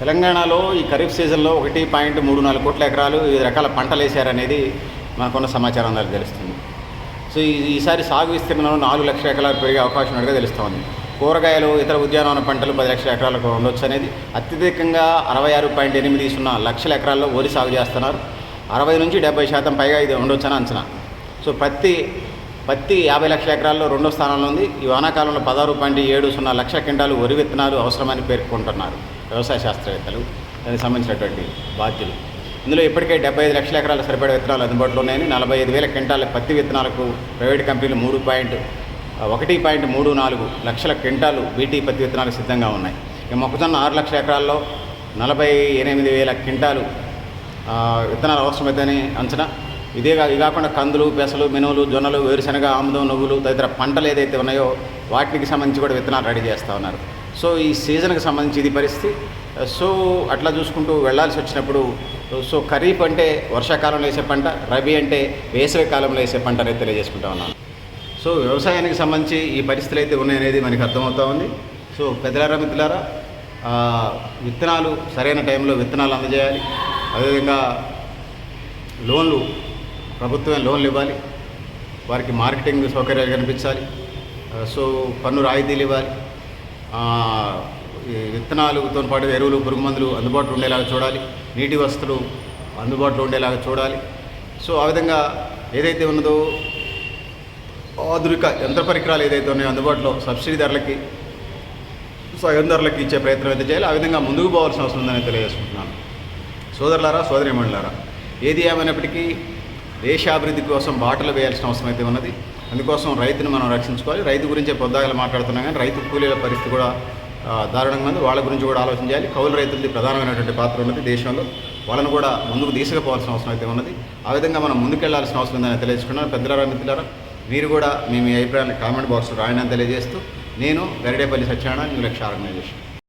తెలంగాణలో ఈ ఖరీఫ్ సీజన్లో ఒకటి పాయింట్ మూడు నాలుగు కోట్ల ఎకరాలు వివిధ రకాల పంటలు వేశారనేది మాకున్న సమాచారం ద్వారా తెలుస్తుంది. సో ఈ ఈసారి సాగు విస్తీర్ణంలో నాలుగు లక్షల ఎకరాలు పెరిగే అవకాశం ఉన్నట్టుగా తెలుస్తోంది కూరగాయలు ఇతర ఉద్యానవన పంటలు పది లక్షల ఎకరాలకు ఉండొచ్చు అనేది అత్యధికంగా అరవై ఆరు పాయింట్ ఎనిమిది సున్నా లక్షల ఎకరాల్లో వరి సాగు చేస్తున్నారు. అరవై నుంచి డెబ్బై శాతం పైగా ఇది ఉండొచ్చని అంచనా. సో ప్రతి పత్తి యాభై లక్షల ఎకరాల్లో రెండో స్థానంలో ఉంది. ఈ వానాకాలంలో పదహారు పాయింట్ ఏడు సున్నా లక్ష క్వింటాలు వరి విత్తనాలు అవసరమని పేర్కొంటున్నారు వ్యవసాయ శాస్త్రవేత్తలు. దానికి సంబంధించినటువంటి బాధ్యులు. ఇందులో ఇప్పటికే డెబ్బై ఐదు లక్షల ఎకరాల సరిపడే విత్తనాలు అందుబాటులో ఉన్నాయని నలభై ఐదు వేల క్వింటాల పత్తి విత్తనాలకు ప్రైవేట్ కంపెనీలు మూడు పాయింట్ ఒకటి పాయింట్ మూడు నాలుగు లక్షల క్వింటాలు బీటీ పత్తి విత్తనాలు సిద్ధంగా ఉన్నాయి. ఈ మొక్కజొన్న ఆరు లక్షల ఎకరాల్లో నలభై ఎనిమిది వేల క్వింటాలు విత్తనాలు అవసరమైతేనే అంచనా ఇదే కాకుండా కందులు పెసలు మినువులు జొన్నలు వేరుశనగ ఆముదం నువ్వులు తదితర పంటలు ఏదైతే ఉన్నాయో వాటికి సంబంధించి కూడా విత్తనాలు రెడీ చేస్తూ ఉన్నారు. సో ఈ సీజన్కి సంబంధించి ఇది పరిస్థితి. సో అట్లా చూసుకుంటూ వెళ్ళాల్సి వచ్చినప్పుడు సో ఖరీఫ్ అంటే వర్షాకాలంలో వేసే పంట రబీ అంటే వేసవి కాలంలో వేసే పంట అనేది తెలియజేసుకుంటా ఉన్నాను. సో వ్యవసాయానికి సంబంధించి ఈ పరిస్థితులు అయితే ఉన్నాయనేది మనకి అర్థమవుతా ఉంది. సో పెద్దలారా మిత్రులారా విత్తనాలు సరైన టైంలో విత్తనాలు అందజేయాలి. అదేవిధంగా లోన్లు ప్రభుత్వమే లోన్లు ఇవ్వాలి. వారికి మార్కెటింగ్ సౌకర్యాలు కనిపించాలి సో పన్ను రాయితీలు ఇవ్వాలి. ఆ, విత్తనాలతో పాటు ఎరువులు పురుగు మందులు అందుబాటులో ఉండేలాగా చూడాలి. నీటి వసతులు అందుబాటులో ఉండేలాగా చూడాలి. సో ఆ విధంగా ఏదైతే ఉన్నదో ఆధునిక యంత్ర పరికరాలు ఏదైతే ఉన్నాయో అందుబాటులో సబ్సిడీ ధరలకి సగం ధరలకి ఇచ్చే ప్రయత్నం అయితే చేయాలి. ఆ విధంగా ముందుకు పోవాల్సిన అవసరం ఉందని తెలియజేసుకుంటున్నాను. సోదరులారా సోదరిమణులారా ఏది ఏమైనప్పటికీ దేశాభివృద్ధి కోసం బాటలు వేయాల్సిన అవసరం అయితే ఉన్నది. అందుకోసం రైతును మనం రక్షించుకోవాలి. రైతు గురించే పొద్దాగలు మాట్లాడుతున్నాం కానీ రైతు కూలీల పరిస్థితి కూడా దారుణంగా ఉంది. వాళ్ళ గురించి కూడా ఆలోచన చేయాలి కౌలు రైతులది ప్రధానమైనటువంటి పాత్ర ఉన్నది దేశంలో. వాళ్ళను కూడా ముందుకు తీసుకుపోవాల్సిన అవసరం అయితే ఉన్నది. ఆ విధంగా మనం ముందుకెళ్ళాల్సిన అవసరం ఉందని తెలియజేసుకున్నాను. పెద్దలారా మిత్రులారా మీరు కూడా మీ మీ అభిప్రాయాన్ని కామెంట్ బాక్స్లో రాయడం తెలియజేస్తూ నేను గరిడేపల్లి సత్యనారాయణ న్యూ లక్ష్య ఆర్గనైజేషన్.